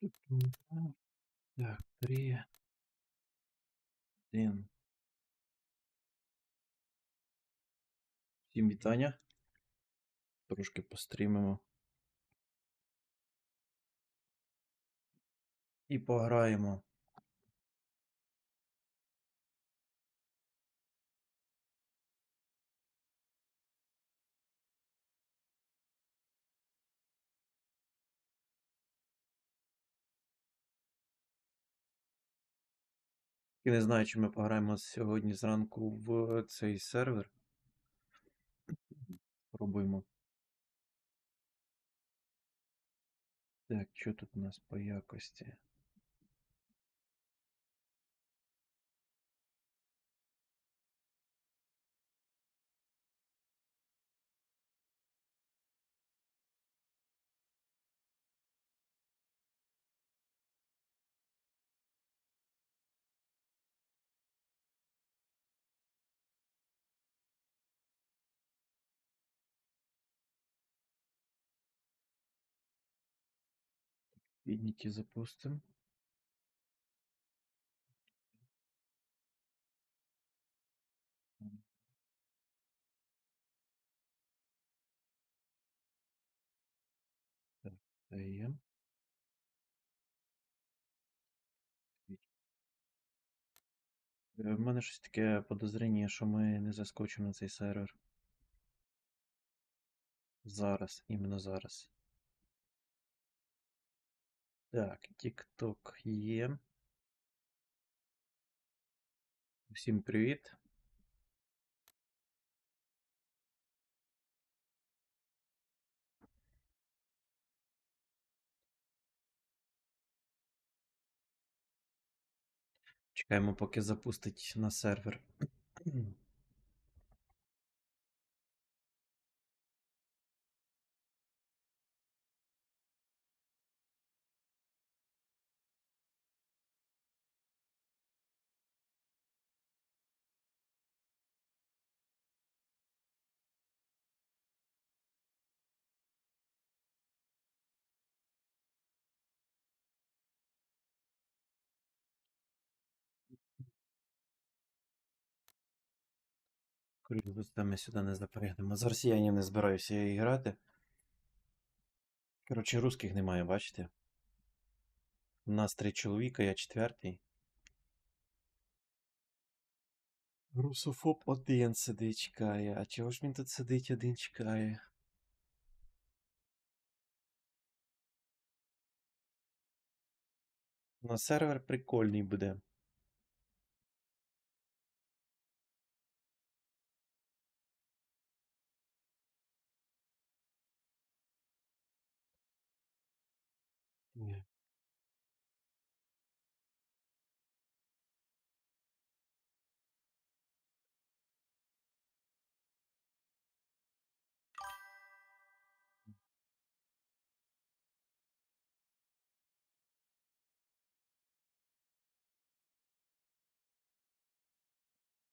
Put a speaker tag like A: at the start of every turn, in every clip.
A: Так, три. Один. Всім вітання. Трошки пострімимо. І пограємо. Я не знаю, чи ми пограємо сьогодні зранку в цей сервер. Спробуємо. Так, що тут у нас по якості? Відніті запустимо. Так, даємо. Е, В мене щось таке подозріння, що ми не заскочимо на цей сервер. Зараз, іменно зараз. Так, TikTok є. Всім привіт. Чекаємо, поки запустить на сервер. Скоріше за все, ми сюди не запрягнемо. З росіянів не збираюся і грати. Коротше, русських немає, бачите? У нас три чоловіка, я четвертий. Русофоб один сидить чекає. А чого ж він тут сидить один чекає? На сервер прикольний буде.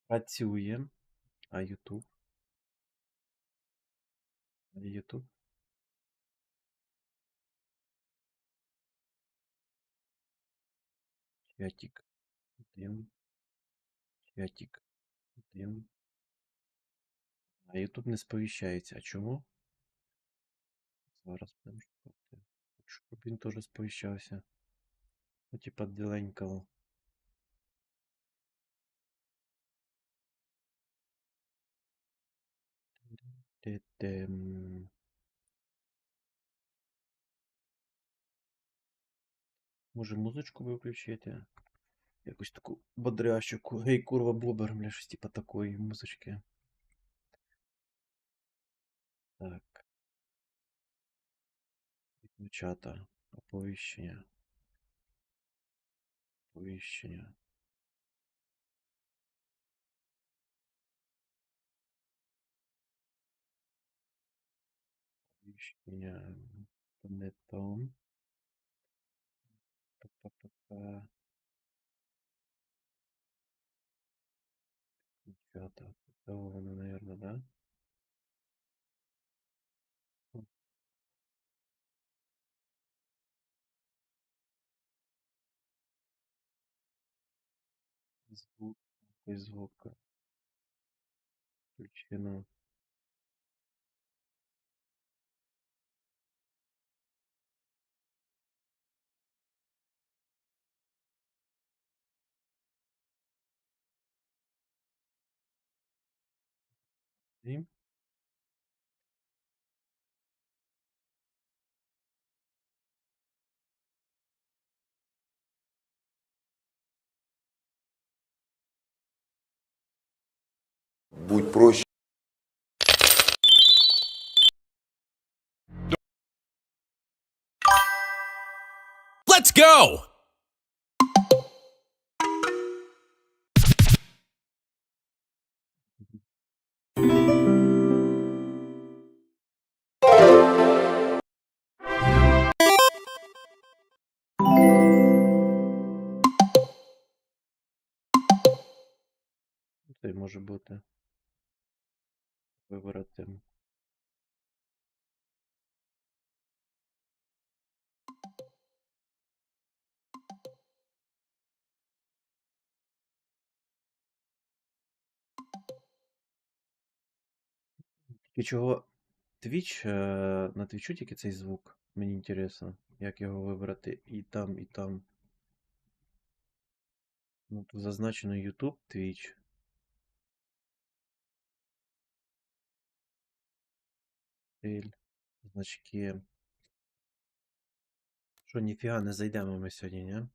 A: Працює. А? А Ютуб? Чатик. Один. Чатик. Один. А Ютуб не сповіщається. А чому? Зараз будемо шукати. Хочу, щоб він теж сповіщався. Ну, типа деленького. Те-тем. Може музичку виключити? Якусь таку бодрящу. Гей, курва, бобер, бля, щось типа такої музички. Так. Чата. Оповіщення. Оповіщення. Я не там. Па-па-па-па. Пятая. Того наверное, да? Звук, звука. Включено. І
B: Будь проще.
C: Let's go!
A: Це може бути. Вибрати. Тільки чого Twitch, е, на Твічу тільки цей звук. Мені інтересно, як його вибрати і там, і там. Ну, зазначено YouTube, Twitch. Стиль, значки. Що, ніфіга не зайдемо ми сьогодні, ні?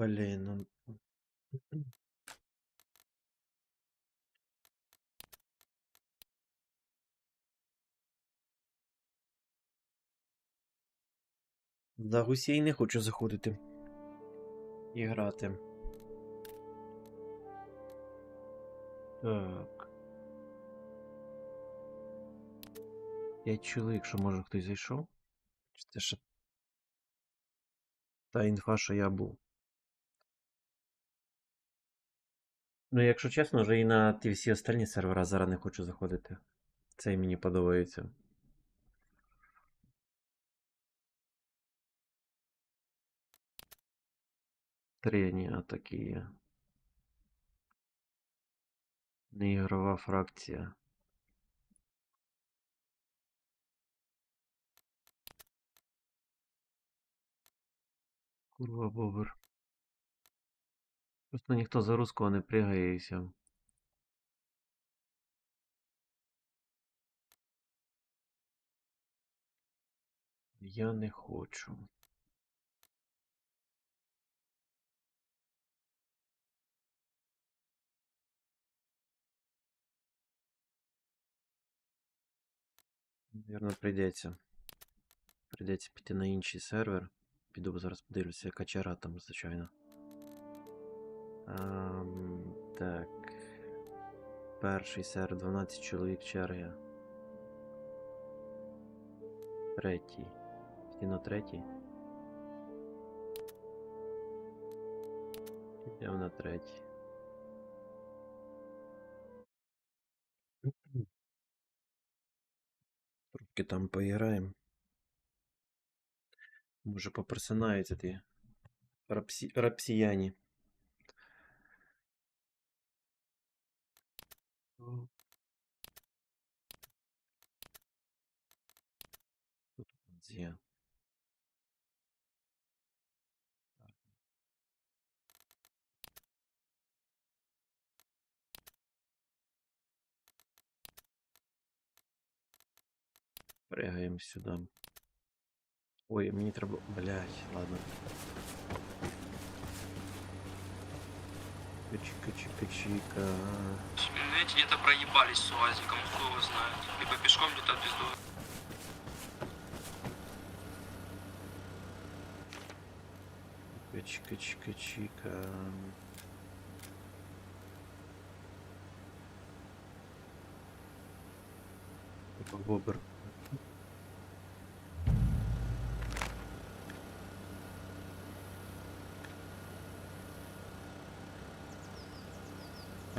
A: Блін, ну. За гусей не хочу заходити. І грати. Так. П'ять чоловік, що може хтось зайшов? Чи це ще та інфа, що я був. Ну, якщо чесно, вже і на ті всі остальні сервера зараз не хочу заходити. Це мені подобається. Трені такі. Неігрова фракція. Курва бобер. Просто ніхто за русского не пригає і. Я не хочу. Наверно, прийдеться. Прийдеться піти на інший сервер. Піду зараз подивлюся, яка чара там, звичайно. Ам, так. Перший сервер 12 чоловік черга. Третій. На третій. Підемо на третій. Трубки там поіграємо. Може попросинаються ті рапсі... рапсіяні. где? Прыгаем сюда. Ой мне треба блять ладно. Чика, чика, чика.
D: Эти где-то проебались с УАЗиком, кто его знает. Либо пешком где-то пиздуют.
A: Чика, чика, чика. Бобр.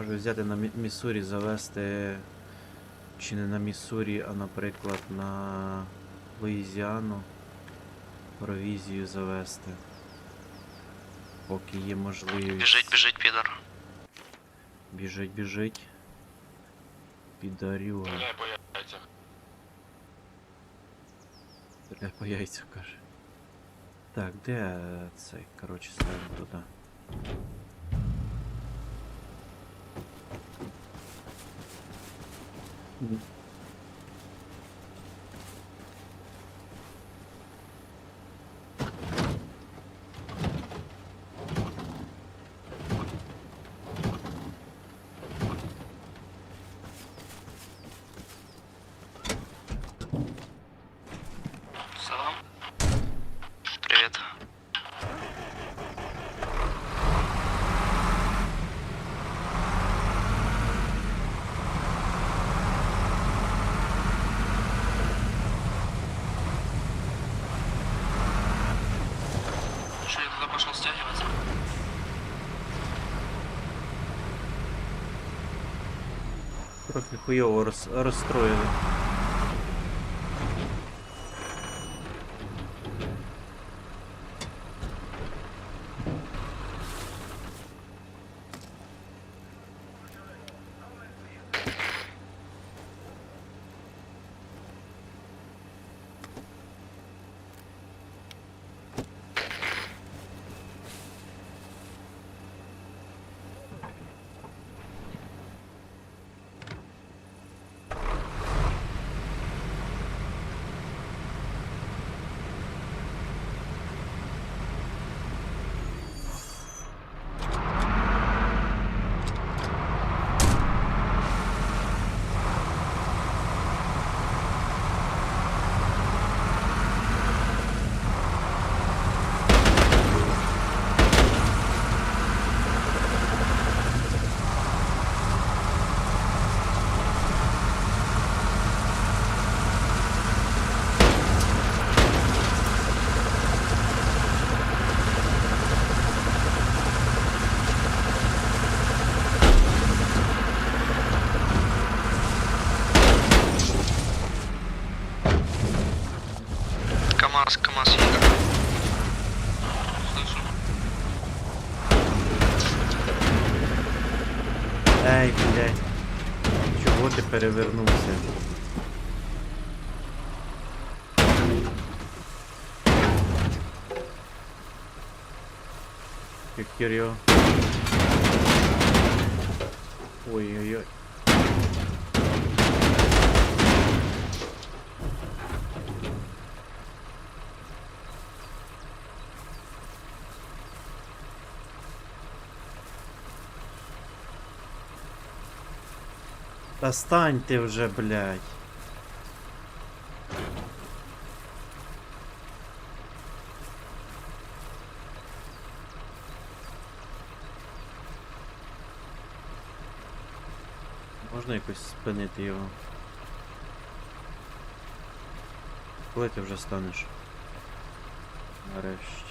A: Може взяти на Мі- Міссурі, завести. Чи не на Міссурі, а наприклад на Луїзіану. Провізію завести. Поки є можливість.
D: Бежить, бежить, пидор.
A: Біжить, біжить. Підарюга.
E: Бля, по яйцях.
A: Стріляє по яйцях, каже. Так, де цей, коротше, ставимо туди.
D: Mm-hmm.
A: Трохи хуйово роз, розстроїли. Перевернувся? Як Кирьо. Ой-ой-ой. Та стань ти вже, блядь. Можна якось спинити його? Коли ти вже станеш? Нарешті.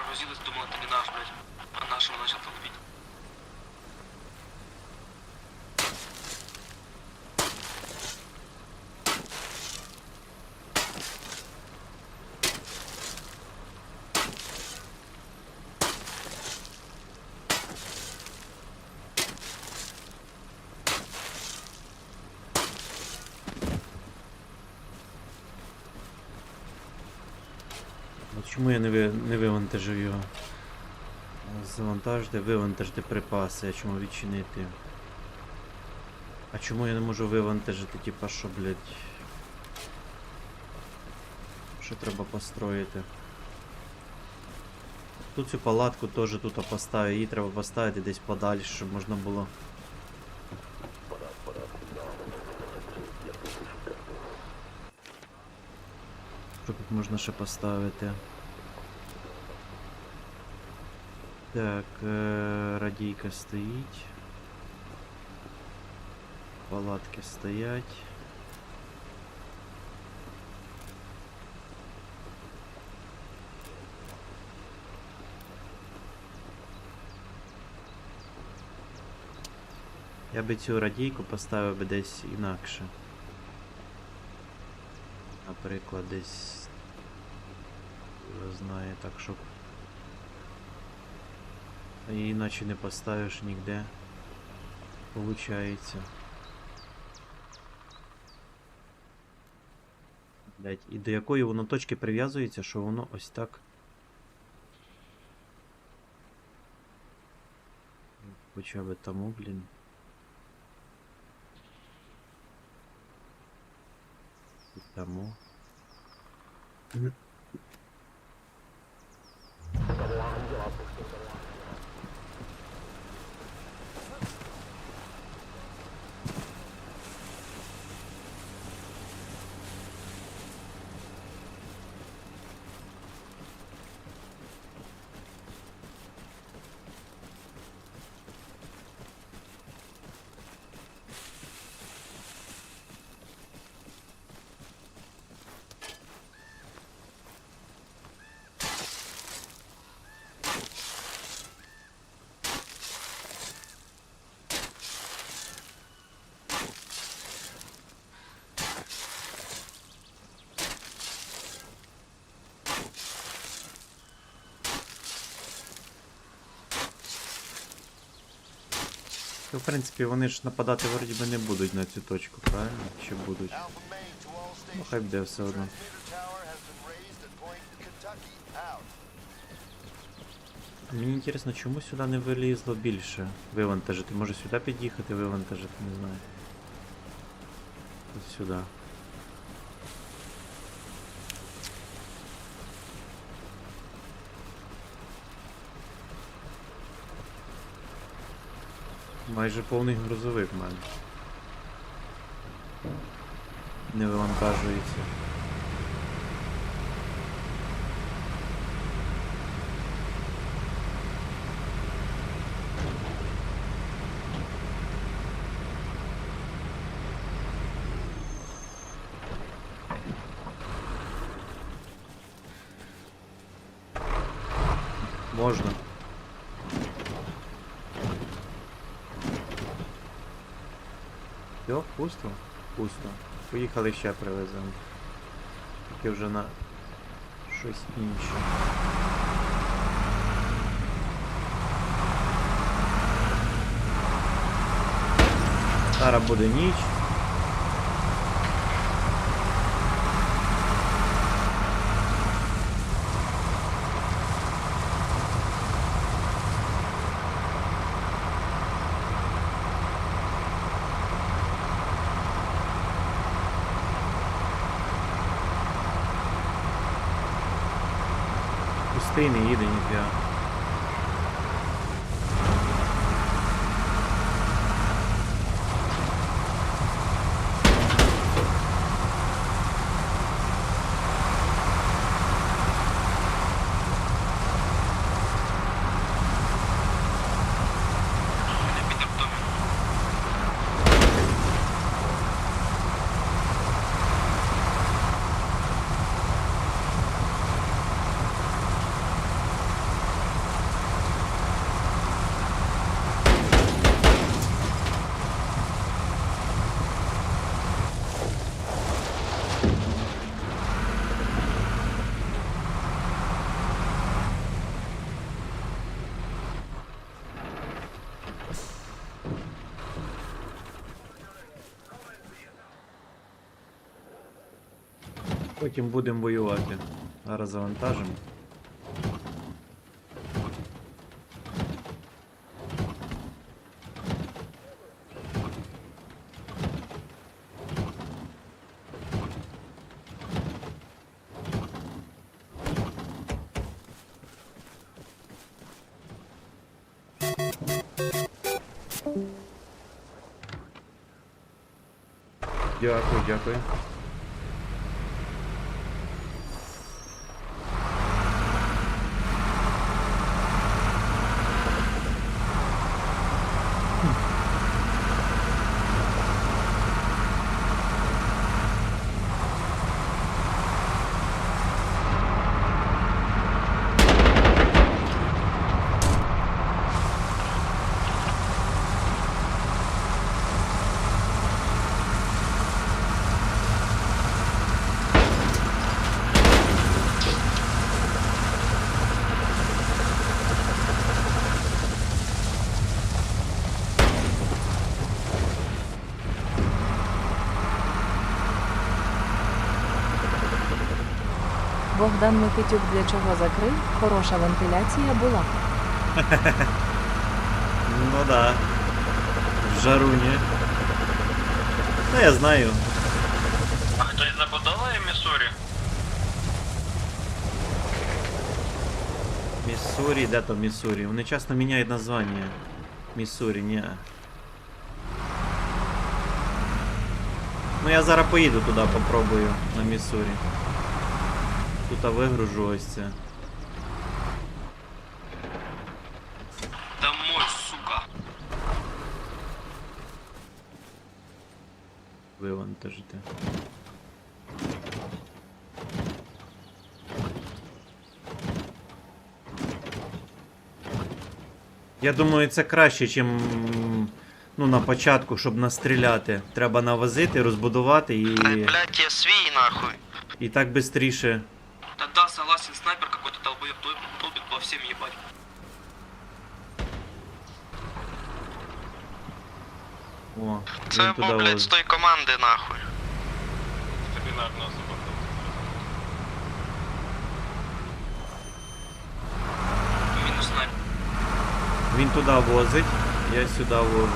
A: чому я не, ви, не вивантажив його? Завантажте, вивантажте припаси, а чому відчинити? А чому я не можу вивантажити, типа що, блядь? Що треба построїти? Тут цю палатку теж тут поставити, її треба поставити десь подальше, щоб можна було. Що тут можна ще поставити? Так, е, радійка стоїть. Палатки стоять. Я би цю радійку поставив би десь інакше. Наприклад, десь. Не знаю, так, щоб. І іначе не поставиш ніде. Получається. Блять, і до якої воно точки прив'язується, що воно ось так. Хоча би тому, блін. І тому. Ну, в принципі, вони ж нападати вроді би не будуть на цю точку, правильно? Чи будуть? Ну, хай буде все одно. Мені інтересно, чому сюди не вилізло більше вивантажити? Може сюди під'їхати, вивантажити, не знаю. Ось сюди. Майже повний грузовик в мене. Не вивантажується. Можна. Все, пусто? Пусто. Поїхали ще привеземо. Тільки вже на щось інше. Зараз буде ніч. Пустий не Потім будемо воювати. Зараз завантажимо. Дякую, дякую.
E: Богдан Микитюк для чого закрив? Хороша вентиляція була.
A: Ну да. В жаруні. Ну я знаю.
D: А хтось забудовує Міссурі?
A: Міссурі, де то Міссурі? Вони часто міняють названня. Міссурі, ні. Ну я зараз поїду туди, попробую на Міссурі. Тут вигружу ось це.
D: Домой, сука.
A: Вивантажити. Я думаю, це краще, чим ну, на початку, щоб настріляти. Треба навозити, розбудувати і,
D: блядь, я свій нахуй.
A: і так швидше.
D: Це був, блядь, з той команди нахуй. Мінус снайпер.
A: Він туди возить, я сюди возу.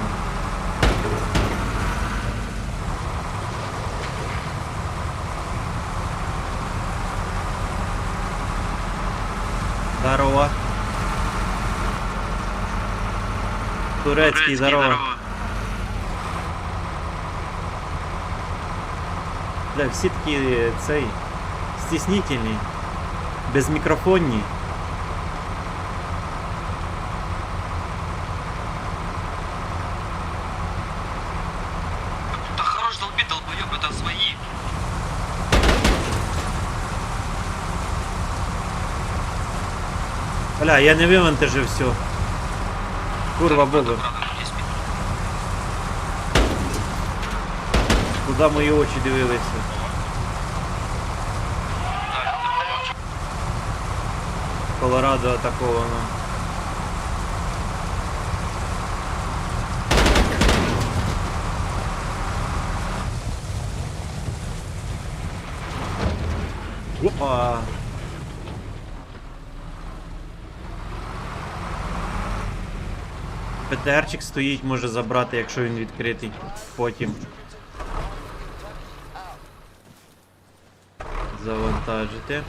A: Здорово. Турецький, здорово. Бля, всі такі е, цей стіснительні, безмікрофонні.
D: Да хорош долбить, долбоеб, это свои.
A: Бля, я не вивантажив все. Курва бога. Куди мої очі дивилися? Колорадо атаковано. Опа! ПТРчик стоїть, може забрати, якщо він відкритий потім. Завантажити.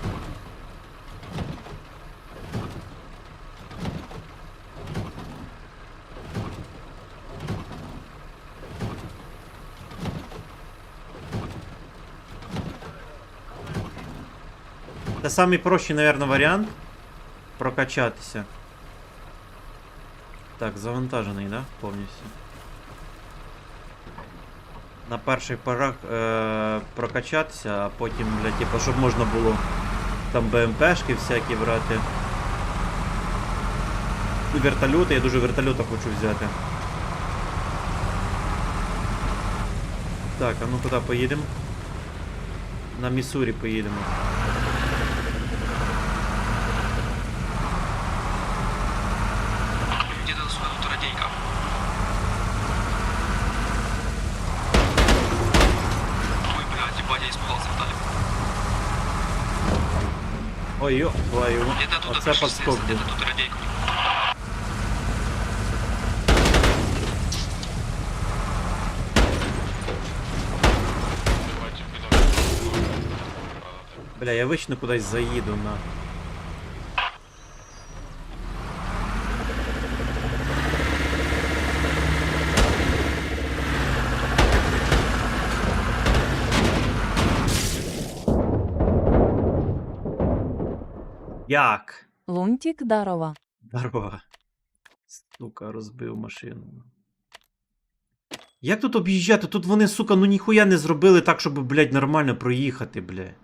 A: Це самий прощий, наверное, варіант прокачатися. Так, завантажений, да? Повністю. На перших порах е- прокачатися, а потім, бля, типу, щоб можна було там БМПшки всякі брати. Вертольоти, я дуже вертольота хочу взяти. Так, а ну куди поїдемо? На Міссурі поїдемо.
D: Тут
A: Оце подскок був. Бля, я вечно кудись заїду на. Як?
E: Лунтік Дарова.
A: Здорово. Сука, розбив машину. Як тут об'їжджати? Тут вони, сука, ну ніхуя не зробили так, щоб, блядь, нормально проїхати, блядь.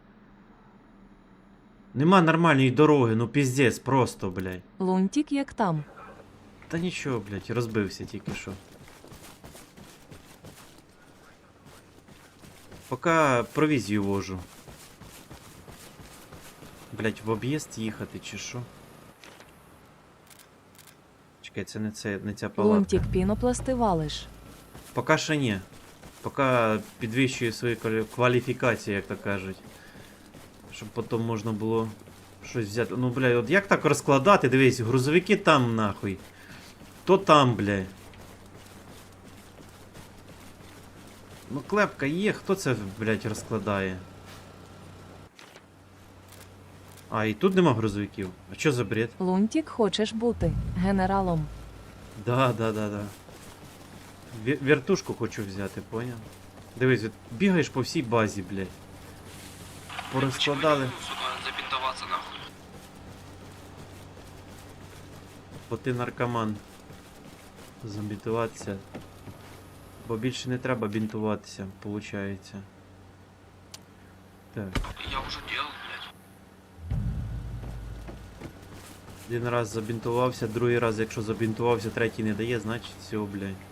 A: Нема нормальної дороги, ну піздець, просто, блядь.
E: Лунтік як там.
A: Та нічого, блядь, розбився тільки що. Поки провізію вожу. Блядь, в об'їзд їхати чи що? Чекай, це не, це, не ця палатка.
E: Лунтік пінопласти валиш.
A: Поки що ні. Поки підвищую свої квалі- кваліфікації, як то кажуть. Щоб потім можна було щось взяти. Ну, блядь, от як так розкладати? Дивись, грузовики там нахуй. То там, блядь. Ну, клепка є, хто це, блядь, розкладає? А, і тут нема грузовиків. А що за бред?
E: Лунтік хочеш бути генералом.
A: Да, да, да, да. Вертушку хочу взяти, поняв? Дивись, от бігаєш по всій базі, блядь. Порозкладали,
D: Почему я не иду сюда забинтоваться нахуй?
A: бо ти наркоман. Забінтуватися. Бо більше не треба бінтуватися, виходить. Так,
D: Я уже делал,
A: один раз забінтувався, другий раз, якщо забінтувався, третій не дає, значить все, блядь.